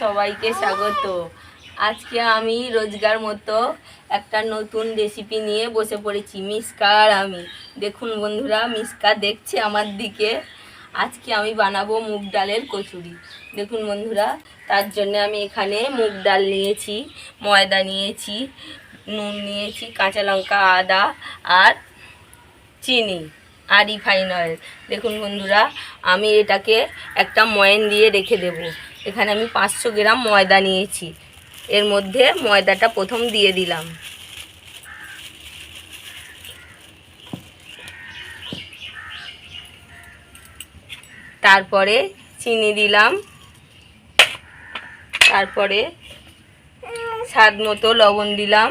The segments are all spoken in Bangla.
সবাইকে স্বাগত। আজকে আমি রোজগার মতো একটা নতুন রেসিপি নিয়ে বসে পড়েছি, মিসকা আর আমি। দেখুন বন্ধুরা, মিসকা দেখছে আমার দিকে। আজকে আমি বানাবো মুগ ডালের কচুরি। দেখুন বন্ধুরা, তার জন্য আমি এখানে মুগ ডাল নিয়েছি, ময়দা নিয়েছি, নুন নিয়েছি, কাঁচা লঙ্কা, আদা আর চিনি, আর রিফাইন অয়েল। দেখুন বন্ধুরা, আমি এটাকে একটা ময়ন দিয়ে রেখে দেব। এখানে আমি পাঁচশো গ্রাম ময়দা নিয়েছি। এর মধ্যে ময়দাটা প্রথম দিয়ে দিলাম। তারপরে চিনি দিলাম। তারপরে স্বাদ মতো লবণ দিলাম।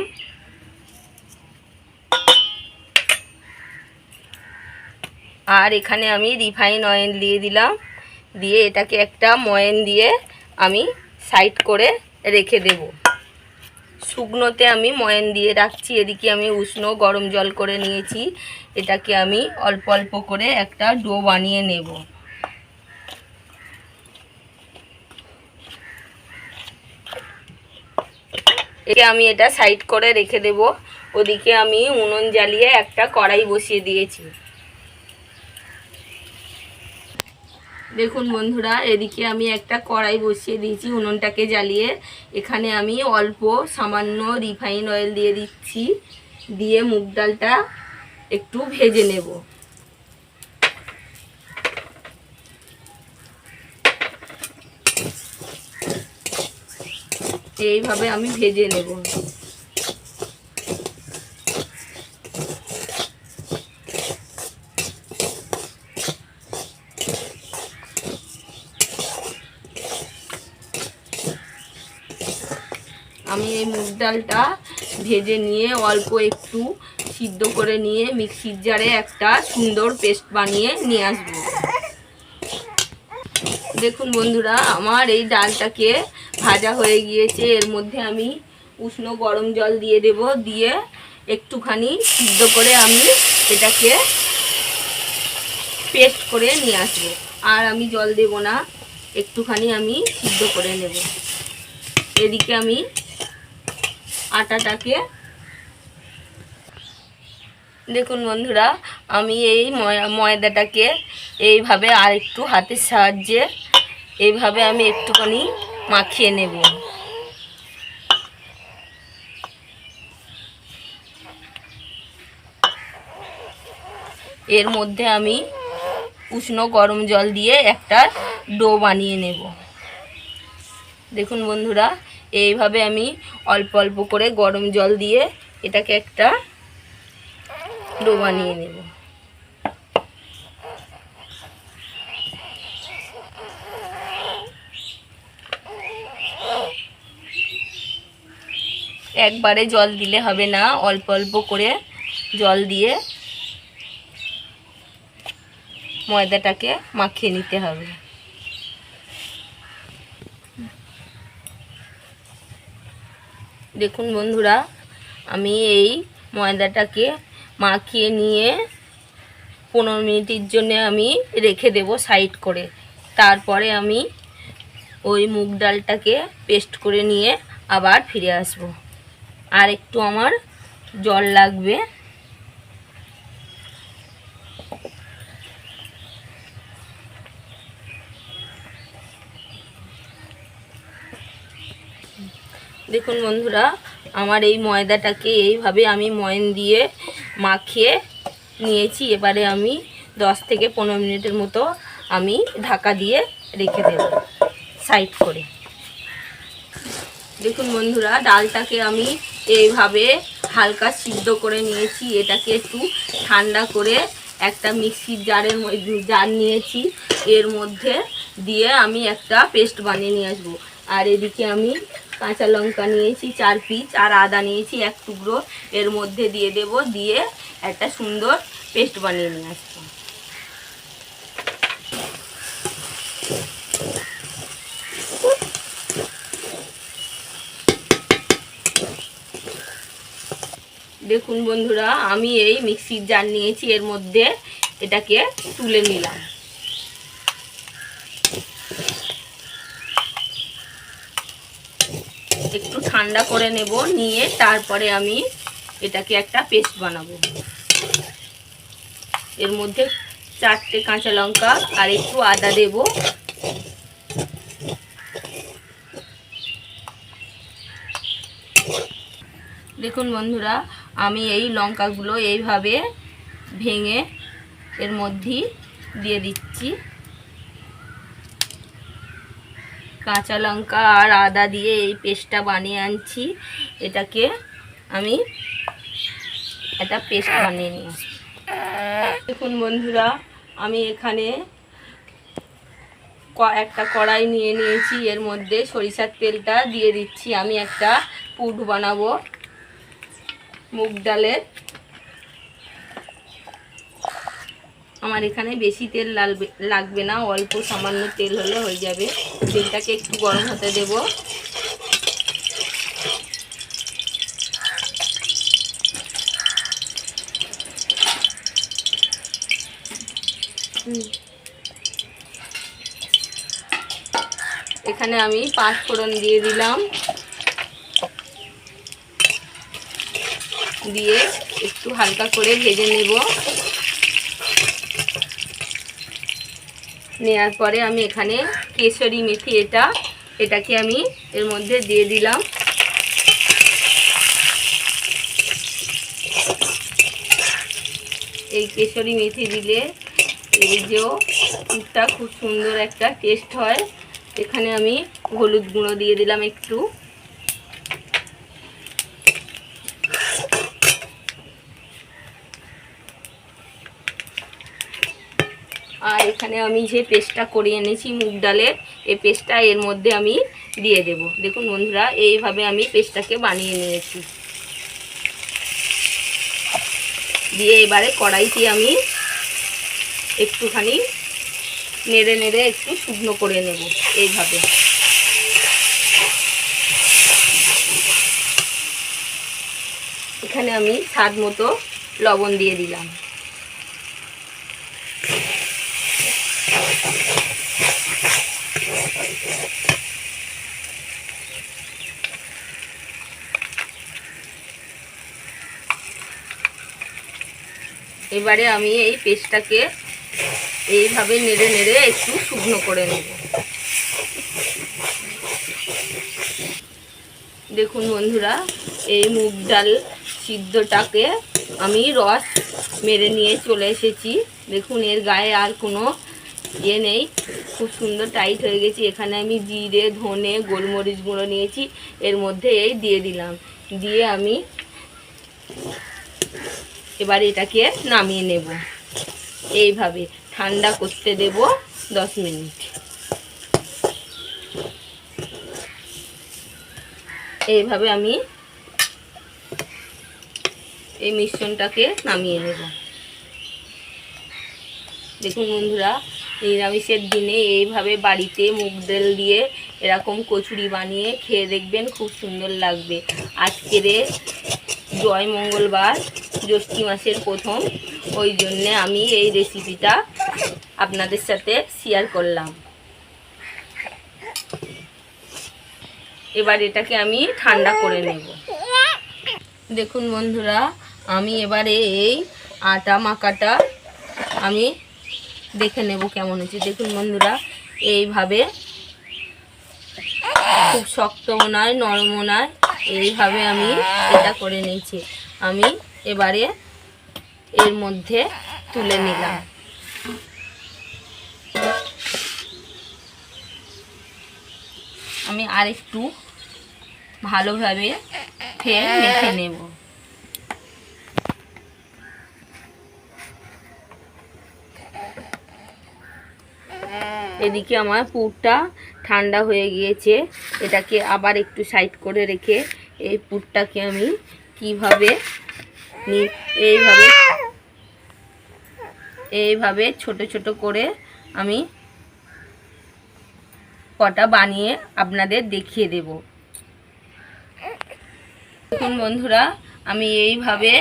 আর এখানে আমি রিফাইন অয়েল দিয়ে দিলাম। দিয়ে এটাকে একটা ময়ন দিয়ে আমি সাইড করে রেখে দেব। শুকনোতে আমি ময়ন দিয়ে রাখছি, এদিকে আমি উষ্ণ গরম জল করে নিয়েছি। এটাকে আমি অল্প অল্প করে একটা ডো বানিয়ে নেব। একে আমি এটা সাইড করে রেখে দেব। ওদিকে আমি উনুন জ্বালিয়ে একটা কড়াই বসিয়ে দিয়েছি। দেখুন বন্ধুরা, এদিকে আমি একটা কড়াই বসিয়ে দিয়েছি উনুনটাকে জ্বালিয়ে। এখানে আমি অল্প সামান্য রিফাইন অয়েল দিয়ে দিচ্ছি, দিয়ে মুগ ডালটা একটু ভেজে নেব। এইভাবে আমি ভেজে নেব আমি এই মুগ ডালটা ভেজে নিয়ে অল্প একটু সিদ্ধ করে নিয়ে মিক্সির জারে একটা সুন্দর পেস্ট বানিয়ে নিয়ে আসব। দেখুন বন্ধুরা, আমার এই ডালটাকে ভাজা হয়ে গিয়েছে। এর মধ্যে আমি উষ্ণ গরম জল দিয়ে দেব, দিয়ে একটুখানি সিদ্ধ করে আমি এটাকে পেস্ট করে নিয়ে আসব। আর আমি জল দেব না, একটুখানি আমি সিদ্ধ করে নেব। এদিকে আমি আটাটাকে। দেখুন বন্ধুরা, আমি এই ময়- ময়দাটাকে এইভাবে আর একটু হাতের সাহায্যে এইভাবে আমি একটুখানি মাখিয়ে নেব। এর মধ্যে আমি উষ্ণ গরম জল দিয়ে একটা ডো বানিয়ে নেব। দেখুন বন্ধুরা এইভাবে আমি অল্প অল্প করে গরম জল দিয়ে এটাকে একটা ডো বানিয়ে নেব। একবারে জল দিলে হবে না, অল্প অল্প করে জল দিয়ে ময়দাটাকে মাখিয়ে নিতে হবে। দেখুন বন্ধুরা, আমি এই ময়দাটাকে মাখিয়ে নিয়ে পনেরো মিনিটের জন্য আমি রেখে দেব সাইড করে। তারপরে আমি ওই মুগ ডালটাকে পেস্ট করে নিয়ে আবার ফিরে আসব। আর একটু আমার জল লাগবে। দেখুন বন্ধুরা, আমার এই ময়দাটাকে এইভাবে আমি ময়ন দিয়ে মাখিয়ে নিয়েছি। এবারে আমি দশ থেকে পনেরো মিনিটের মতো আমি ঢাকা দিয়ে রেখে দেব, সাইড করে। দেখুন বন্ধুরা, ডালটাকে আমি এইভাবে হালকা সিদ্ধ করে নিয়েছি। এটাকে একটু ঠান্ডা করে একটা মিক্সির জারের জার নিয়েছি। এর মধ্যে দিয়ে আমি একটা পেস্ট বানিয়ে নিয়ে আসব। আর এদিকে আমি কাঁচা লঙ্কা নিয়েছি চার পিচ আর আদা নিয়েছি এক টুকরো। এর মধ্যে দিয়ে দেব, দিয়ে একটা সুন্দর পেস্ট বানিয়ে নিয়ে আসব। দেখুন বন্ধুরা, আমি এই মিক্সির জার নিয়েছি, এর মধ্যে এটাকে তুলে নিলাম। একটু ঠান্ডা করে নেব, নিয়ে তারপরে আমি এটাকে একটা পেস্ট বানাবো। এর মধ্যে চারটে কাঁচা লঙ্কা আর একটু আদা দেব। দেখুন বন্ধুরা, আমি এই লঙ্কাগুলো এইভাবে ভেঙে এর মধ্যেই দিয়ে দিচ্ছি। কাঁচা লঙ্কা আর আদা দিয়ে এই পেস্টটা বানিয়ে আনছি। এটাকে আমি একটা পেস্ট বানিয়ে নিই দেখুন বন্ধুরা, আমি এখানে একটা কড়াই নিয়ে নিয়েছি। এর মধ্যে সরিষার তেলটা দিয়ে দিচ্ছি। আমি একটা পুট বানাবো মুগ ডালের। আমার এখানে বেশি তেল লাগবে লাগবে না, অল্প সামান্য তেল হলে হয়ে যাবে। তেলটাকে একটু গরম হতে দেব। এখানে আমি পাঁচ ফোড়ন দিয়ে দিলাম। দিয়ে একটু হালকা করে ভেজে নেব। নেওয়ার পরে আমি এখানে কেশরি মেথি এটা, এটাকে আমি এর মধ্যে দিয়ে দিলাম। এই কেশরি মেথি দিলে এই যে পুরটা খুব সুন্দর একটা টেস্ট হয়। এখানে আমি হলুদ গুঁড়ো দিয়ে দিলাম একটু। আর এখানে আমি যে পেস্টটা করে এনেছি মুগ ডালের, এই পেস্টটা এর মধ্যে আমি দিয়ে দেব। দেখুন বন্ধুরা, এইভাবে আমি পেস্টটাকে বানিয়ে নিয়েছি। দিয়ে এবারে কড়াইতে আমি একটুখানি নেড়ে নেড়ে একটু শুকনো করে নেব, এইভাবে। এখানে আমি স্বাদ মতো লবণ দিয়ে দিলাম। এবারে আমি এই পেস্টটাকে এইভাবে নেড়ে নেড়ে একটু শুকনো করে নেব। দেখুন বন্ধুরা, এই মুগ ডাল সিদ্ধটাকে আমি রস মেরে নিয়ে চলে এসেছি। দেখুন, এর গায়ে আর কোনো ইয়ে নেই। খুব সুন্দর টাইট হয়ে গেছি। এখানে আমি জিরে, ধনে, গোলমরিচ গুঁড়ো নিয়েছি। এর মধ্যে এই দিয়ে দিলাম। দিয়ে আমি এবার এটাকে নামিয়ে নেব। এইভাবে ঠান্ডা করতে দেব দশ মিনিট। এইভাবে আমি এই মিশ্রণটাকে নামিয়ে নেব। দেখুন বন্ধুরা, নিরামিষের দিনে এইভাবে বাড়িতে মুগ ডাল দিয়ে এরকম কচুরি বানিয়ে খেয়ে দেখবেন খুব সুন্দর লাগবে। আজকের জয় মঙ্গলবার, জ্যৈষ্ঠী মাসের প্রথম। ওই জন্যে আমি এই রেসিপিটা আপনাদের সাথে শেয়ার করলাম। এবার এটাকে আমি ঠান্ডা করে নেব। দেখুন বন্ধুরা, আমি এবারে এই আটা মাখাটা আমি দেখে নেব কেমন হচ্ছে দেখুন বন্ধুরা, এইভাবে খুব শক্তও নয় নরমও নয় এইভাবে আমি এটা করে নিয়েছি। আমি এবারে এর মধ্যে তুলে নিলাম। আমি আরেকটু ভালোভাবে ফের মেখে নেব। এদিকে আমার পুরটা ঠান্ডা হয়ে গিয়েছে। এটাকে আবার একটু সাইড করে রেখে এই পুরটাকে আমি কীভাবে এইভাবে এইভাবে ছোট ছোট করে আমি কটা বানিয়ে আপনাদের দেখিয়ে দেব। দেখুন বন্ধুরা, আমি এইভাবে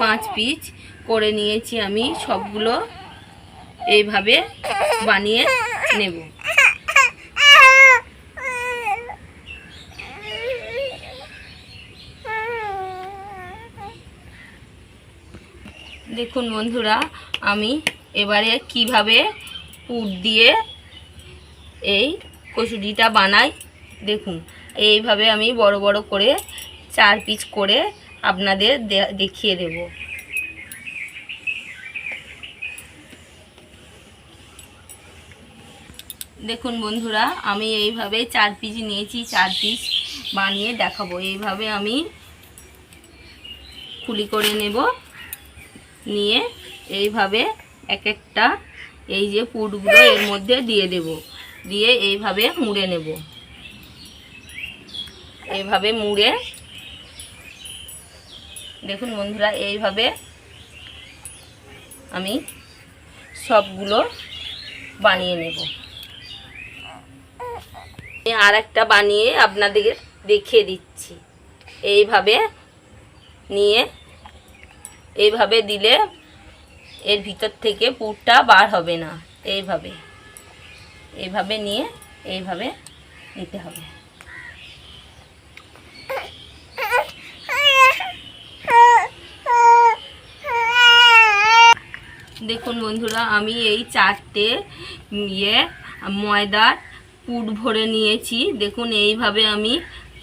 পাঁচ পিস করে নিয়েছি, আমি সবগুলো এইভাবে বানিয়ে নেব। দেখুন বন্ধুরা, আমি এবারে কীভাবে পুর দিয়ে এই কচুরিটা বানাই, দেখুন। এইভাবে আমি বড় বড় করে চার পিস করে আপনাদের দেখিয়ে দেব। দেখুন বন্ধুরা, আমি এইভাবে চার পিস নিয়েছি, চার পিস বানিয়ে দেখাবো। এইভাবে আমি খুলি করে নেব। নিয়ে এইভাবে এক একটা এই যে পুরগুলো এর মধ্যে দিয়ে দেব। দিয়ে এইভাবে মুড়ে নেব। এইভাবে মুড়ে দেখুন বন্ধুরা, এইভাবে আমি সবগুলো বানিয়ে নেব। আর একটা বানিয়ে আপনাদের দেখিয়ে দিচ্ছি। এইভাবে নিয়ে এইভাবে দিলে এর ভিতর থেকে পুরটা বার হবে না। এইভাবে। এইভাবে নিয়ে এইভাবে নিতে হবে। দেখুন বন্ধুরা, আমি এই চারটে ইয়ে ময়দার পুট ভরে নিয়েছি। দেখুন, এইভাবে আমি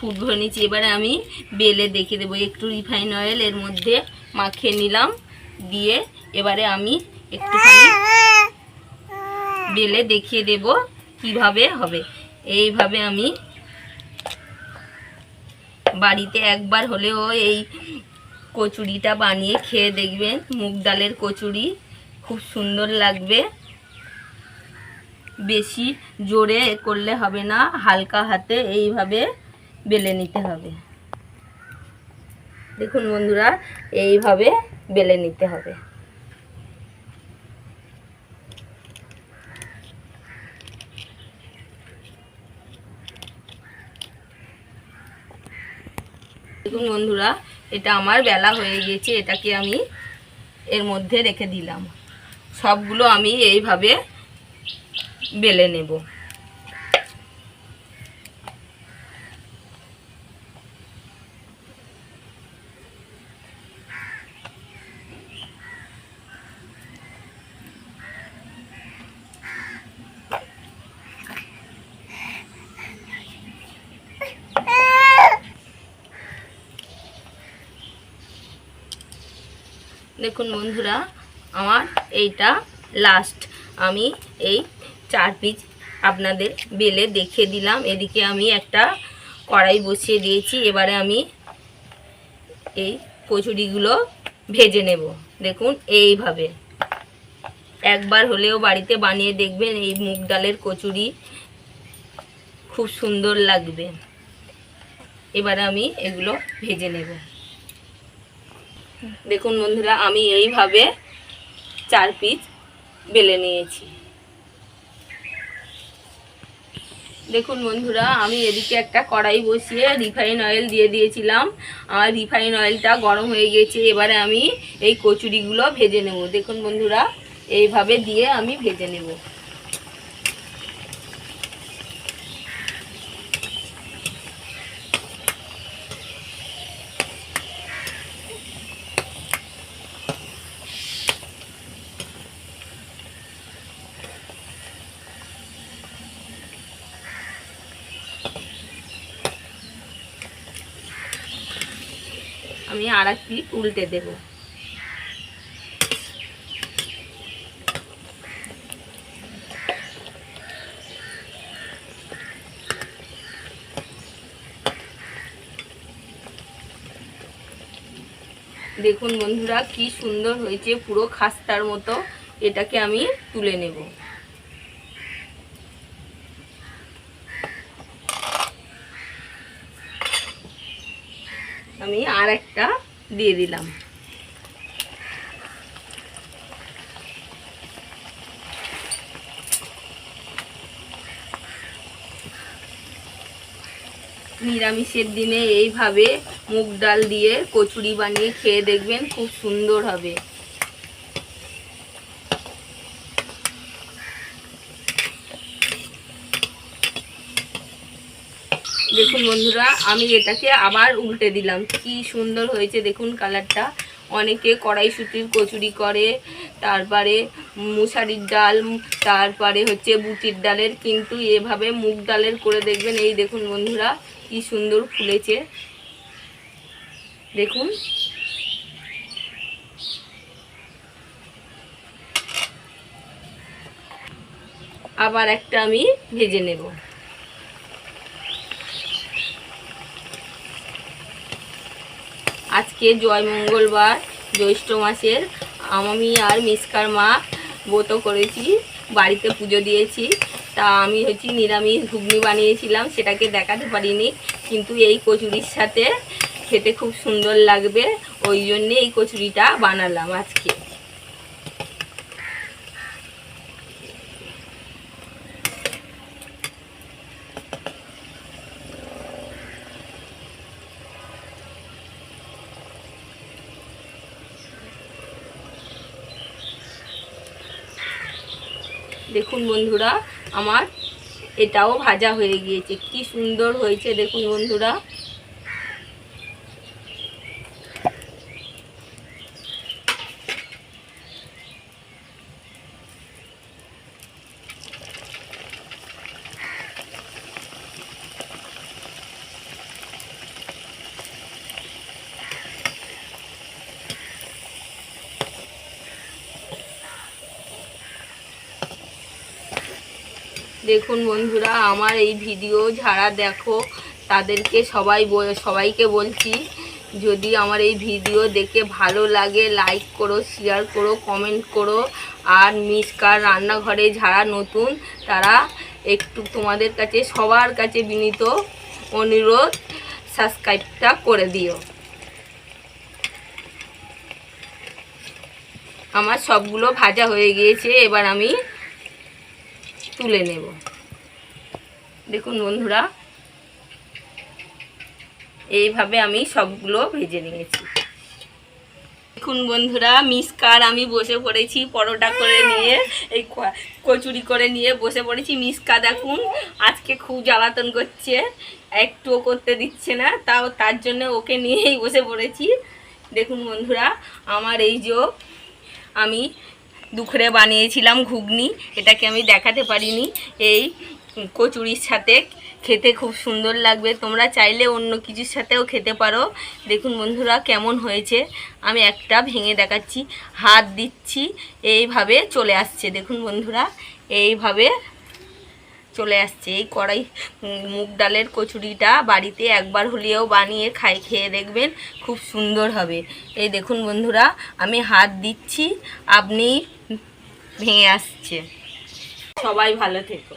পুট ভরে নিয়েছি। এবারে আমি বেলে দেখে দেবো। একটু রিফাইন অয়েল এর মধ্যে মাখিয়ে নিলাম। দিয়ে এবারে আমি একটুখানি বেলে দেখিয়ে দেব কীভাবে হবে। এইভাবে আমি বাড়িতে একবার হলেও এই কচুরিটা বানিয়ে খেয়ে দেখবেন। মুগ ডালের কচুরি খুব সুন্দর লাগবে। বেশি জোরে করলে হবে না, হালকা হাতে এইভাবে বেলে নিতে হবে। দেখুন বন্ধুরা, এইভাবে বেলে নিতে হবে। দেখুন বন্ধুরা, এটা আমার বেলা হয়ে গেছে, এটাকে আমি এর মধ্যে রেখে দিলাম। সবগুলো আমি এইভাবে বেলে নেব। দেখুন বন্ধুরা, আমার এইটা লাস্ট আমি এই চার পিস আপনাদের বেলে দেখিয়ে দিলাম। এদিকে আমি একটা কড়াই বসিয়ে দিয়েছি। এবারে আমি এই কচুরিগুলো ভেজে নেব। দেখুন, এইভাবে। একবার হলেও বাড়িতে বানিয়ে দেখবেন, এই মুগ ডালের কচুরি খুব সুন্দর লাগবে। এবারে আমি এগুলো ভেজে নেব। দেখুন বন্ধুরা, আমি এইভাবে চার পিস বেলে নিয়েছি। দেখুন বন্ধুরা, আমি এদিকে একটা কড়াই বসিয়ে রিফাইন অয়েল দিয়ে দিয়েছিলাম। আমার রিফাইন অয়েলটা গরম হয়ে গেছে, এবারে আমি এই কচুরিগুলো ভেজে নেব। দেখুন বন্ধুরা, এইভাবে দিয়ে আমি ভেজে নেব। আমি আর এক পিঠ উল্টে দেব। দেখুন বন্ধুরা, কি সুন্দর হয়েছে পুরো খাস্তার মতো। এটাকে আমি তুলে নেব। আমি আর একটা দিয়ে দিলাম। নিরামিষের দিনে এইভাবে মুগ ডাল দিয়ে কচুরি বানিয়ে খেয়ে দেখবেন খুব সুন্দর হবে। দেখুন বন্ধুরা, আমি এটাকে আবার উল্টে দিলাম। কি সুন্দর হয়েছে দেখুন কালারটা। অনেকে কড়াইশুটির কচুরি করে, তারপরে মুসারির ডাল, তারপরে হচ্ছে বুটির ডালের, কিন্তু এভাবে মুগ ডালের করে দেখবেন। এই দেখুন বন্ধুরা, কি সুন্দর ফুলেছে। দেখুন। আবার একটা আমি ভেজে নেব। আজকে জয় মঙ্গলবার, জ্যৈষ্ঠ মাসের। আমি আর মিসকার মা ব্রত করেছি, বাড়িতে পুজো দিয়েছি। তা আমি হচ্ছে নিরামিষ ঘুগনি বানিয়েছিলাম, সেটাকে দেখাতে পারিনি, কিন্তু এই কচুরির সাথে খেতে খুব সুন্দর লাগবে। ওই জন্যে এই কচুরিটা বানালাম আজকে। দেখুন বন্ধুরা আমার এটাও ভাজা হয়ে গিয়েছে। কি সুন্দর হয়েছে দেখুন বন্ধুরা। দেখুন বন্ধুরা, আমার এই ভিডিও যারা দেখো, তাদেরকে সবাই সবাইকে বলছি, যদি আমার এই ভিডিও দেখে ভালো লাগে লাইক করো শেয়ার করো কমেন্ট করো। আর মিসকার রান্নাঘরে যারা নতুন, তারা একটু তোমাদের কাছে, সবার কাছে বিনীত অনুরোধ সাবস্ক্রাইবটা করে দিও। আমার সবগুলো ভাজা হয়ে গিয়েছে, এবার আমি তুলে নেব। দেখুন বন্ধুরা, এইভাবে আমি সবগুলো ভেজে নিয়েছি। দেখুন বন্ধুরা, মিসকার আমি বসে পড়েছি, পরোটা করে নিয়ে, এই কচুরি করে নিয়ে বসে পড়েছি। মিসকা দেখুন, আজকে খুব জ্বালাতন করছে, একটুও করতে দিচ্ছে না, তাও তার জন্য ওকে নিয়েই বসে পড়েছি। দেখুন বন্ধুরা, আমার এই যে আমি দুপুরে বানিয়েছিলাম ঘুগনি, এটাকে আমি দেখাতে পারিনি। এই কচুরির সাথে খেতে খুব সুন্দর লাগবে। তোমরা চাইলে অন্য কিছুর সাথেও খেতে পারো। দেখুন বন্ধুরা, কেমন হয়েছে। আমি একটা ভেঙে দেখাচ্ছি, হাত দিচ্ছি, এইভাবে চলে আসছে। দেখুন বন্ধুরা, এইভাবে চলে আসছে। এই কড়াই মুগ ডালের কচুরিটা বাড়িতে একবার হলেও বানিয়ে খাই, খেয়ে দেখবেন খুব সুন্দর হবে। এই দেখুন বন্ধুরা, আমি হাত দিচ্ছি, আপনি ভেঙে আসছে। সবাই ভালো থেকো।